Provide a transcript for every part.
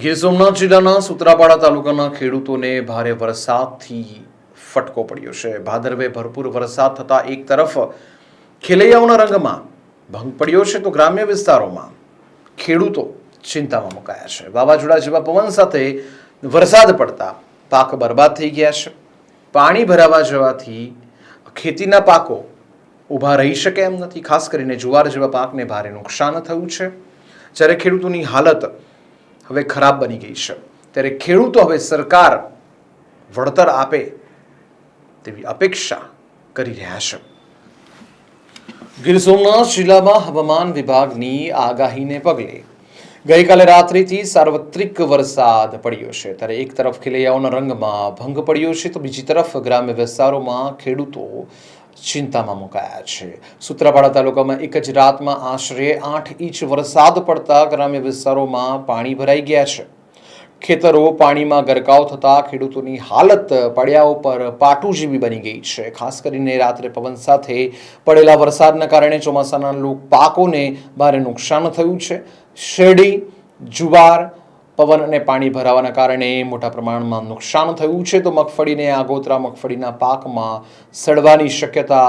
ગીર સોમનાથ જિલ્લાના સુત્રાપાડા તાલુકાના ખેડૂતોને ભારે વરસાદથી ફટકો પડ્યો છે. ભાદરવે ભરપૂર વરસાદ થતાં એક તરફ ખેલૈયાઓના રંગમાં ભંગ પડ્યો છે તો ગ્રામ્ય વિસ્તારોમાં ખેડૂતો ચિંતામાં મુકાયા છે. વાવાઝોડા જેવા પવન સાથે વરસાદ પડતા પાક બરબાદ થઈ ગયા છે. પાણી ભરાવા જવાથી ખેતીના પાકો ઊભા રહી શકે એમ નથી. ખાસ કરીને જુવાર જેવા પાકને ભારે નુકસાન થયું છે. જ્યારે ખેડૂતોની હાલત હવે ખરાબ બની ગઈ છે. ત્યારે ખેડૂતો હવે સરકાર વળતર આપે તેવી અપેક્ષા કરી રહ્યા છે. ગીર સોમનાથ જિલ્લામાં હવામાન વિભાગની આગાહીને પગલે ગઈકાલે રાત્રિથી સાર્વત્રિક વરસાદ પડ્યો છે. ત્યારે એક તરફ ખેલૈયાઓના રંગમાં ભંગ પડ્યો છે તો બીજી તરફ ગ્રામ્ય વિસ્તારોમાં ખેડૂતો ચિંતામાં મુકાયા છે. સુત્રાપાડા તાલુકામાં એક જ રાતમાં આશરે આઠ ઇંચ વરસાદ પડતા ગ્રામ્ય વિસ્તારોમાં પાણી ભરાઈ ગયા છે. ખેતરો પાણીમાં ગરકાવ થતાં ખેડૂતોની હાલત પડ્યા ઉપર પાટું જેવી બની ગઈ છે. ખાસ કરીને રાત્રે પવન સાથે પડેલા વરસાદના કારણે ચોમાસાના પાકોને ભારે નુકસાન થયું છે. શેરડી, જુવાર પવન અને પાણી ભરાવાના કારણે મોટા પ્રમાણમાં નુકસાન થયું છે. તો મગફળીને આગોતરા મગફળીના પાકમાં સડવાની શક્યતા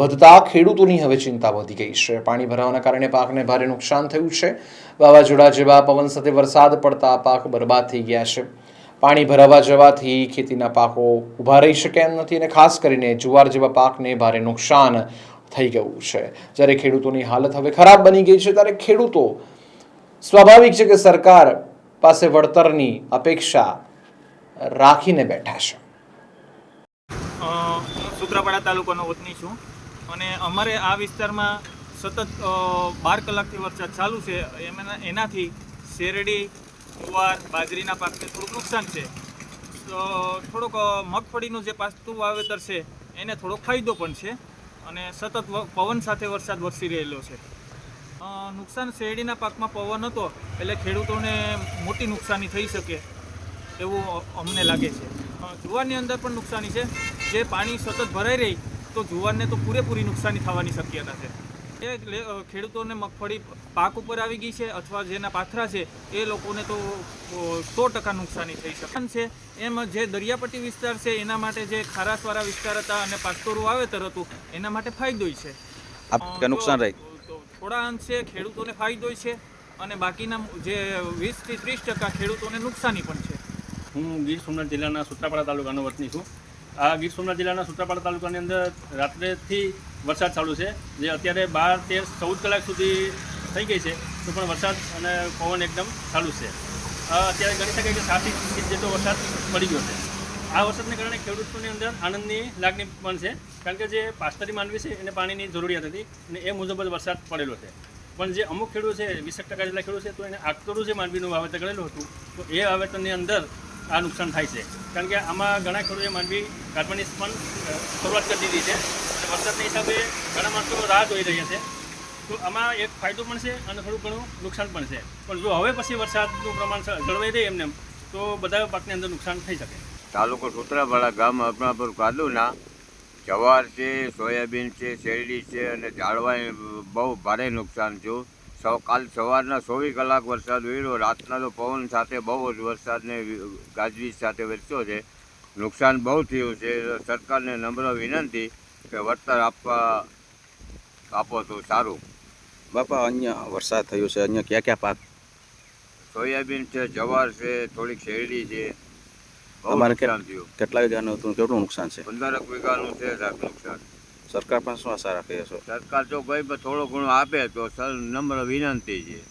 વધતા ખેડૂતોની હવે ચિંતા વધી ગઈ છે. પાણી ભરાવાના કારણે પાકને ભારે નુકસાન થયું છે. વાવાઝોડા જેવા પવન સાથે વરસાદ પડતા પાક બરબાદ થઈ ગયા છે. પાણી ભરાવા જવાથી ખેતીના પાકો ઊભા રહી શકે એમ નથી અને ખાસ કરીને જુવાર જેવા પાકને ભારે નુકસાન થઈ ગયું છે. જ્યારે ખેડૂતોની હાલત હવે ખરાબ બની ગઈ છે, ત્યારે ખેડૂતો સ્વાભાવિક છે કે સરકાર પાસે વળતરની અપેક્ષા રાખીને બેઠા છે. હું સુત્રાપાડા તાલુકાનો વતની છું અને અમારે આ વિસ્તારમાં સતત બાર કલાકથી વરસાદ ચાલુ છે. એનાથી શેરડી ગુવાર બાજરીના પાકને થોડુંક નુકસાન છે. તો થોડોક મગફળીનું જે પાસ્તું વાવેતર છે, એને થોડોક ફાયદો પણ છે અને સતત પવન સાથે વરસાદ વરસી રહેલો છે. નુકસાન શેરડીના પાકમાં પવન હતો એટલે ખેડૂતોને મોટી નુકસાની થઈ શકે એવું અમને લાગે છે. જુવારની અંદર પણ નુકસાની છે. જે પાણી સતત ભરાઈ રહી તો જુવારને તો પૂરેપૂરી નુકસાની થવાની શક્યતા છે. એ ખેડૂતોને મગફળી પાક ઉપર આવી ગઈ છે અથવા જેના પાથરા છે એ લોકોને તો સો ટકા નુકસાની થઈ શકે. છે એમ જે દરિયાપટ્ટી વિસ્તાર છે એના માટે જે ખારાસવાળા વિસ્તાર હતા અને પાસ્તોરું વાવેતર હતું એના માટે ફાયદો છે. નુકસાન રહી? થોડા અંશે ખેડૂતોને ફાયદો છે અને બાકીના જે વીસથી ત્રીસ ટકા ખેડૂતોને નુકસાની પણ છે. હું ગીર સોમનાથ જિલ્લાના સુત્રાપાડા તાલુકાનો વતની છું. આ ગીર સોમનાથ જિલ્લાના સુત્રાપાડા તાલુકાની અંદર રાત્રેથી વરસાદ ચાલુ છે. જે અત્યારે બાર, તેર, ચૌદ કલાક સુધી થઈ ગઈ છે, તો પણ વરસાદ અને પવન એકદમ ચાલુ છે. અત્યારે ગણી શકાય કે સાતથી જેટલો વરસાદ પડી ગયો છે. આ વરસાદને કારણે ખેડૂતોની અંદર આનંદની લાગણી પણ છે કારણ કે જે પાસ્તરી માનવી છે એને પાણીની જરૂરિયાત હતી અને એ મુજબ જ વરસાદ પડેલો છે. પણ જે અમુક ખેડૂત છે વીસ ટકા જેટલા ખેડૂત છે તો એને આકતરું જે માંડવીનું વાવેતર કરેલું હતું તો એ વાવેતરની અંદર આ નુકસાન થાય છે. કારણ કે આમાં ઘણા ખેડૂતોએ માંડવી કાઢવાની પણ શરૂઆત કરી દીધી છે. અને વરસાદના હિસાબે ઘણા માણસો રાહ જોઈ રહ્યા છે. તો આમાં એક ફાયદો પણ છે અને થોડું ઘણું નુકસાન પણ છે. પણ જો હવે પછી વરસાદનું પ્રમાણ જળવાઈ રહે એમને એમ, તો બધા પાકની અંદર નુકસાન થઈ શકે. તાલુકો સુત્રાપાડા ગામ અપનાપુર કાદુના જવાર છે સોયાબીન છે શેરડી છે અને ઝાડવાએ બહુ ભારે નુકસાન થયું સૌ કાલ સવારના ચોવીસ કલાક વરસાદ વહેલો રાતના તો પવન સાથે બહુ જ વરસાદને ગાજવીજ સાથે વરસ્યો છે. નુકસાન બહુ થયું છે. સરકારને નમ્ર વિનંતી કે વળતર આપવા આપો તો સારું. બાપા અહીંયા વરસાદ થયો છે. અહીંયા ક્યાં ક્યાં પાક? સોયાબીન છે જવાર છે થોડીક શેરડી છે. તમારે થયું. કેટલા વીઘાનું હતું કેટલું નુકસાન છે? પંદર વીઘાનું છે સાહેબ નુકસાન. સરકાર પણ શું આશા રાખે છો? સરકાર જો કંઈ પણ ઘણો ઘણું આપે તો નમ્ર વિનંતી છે.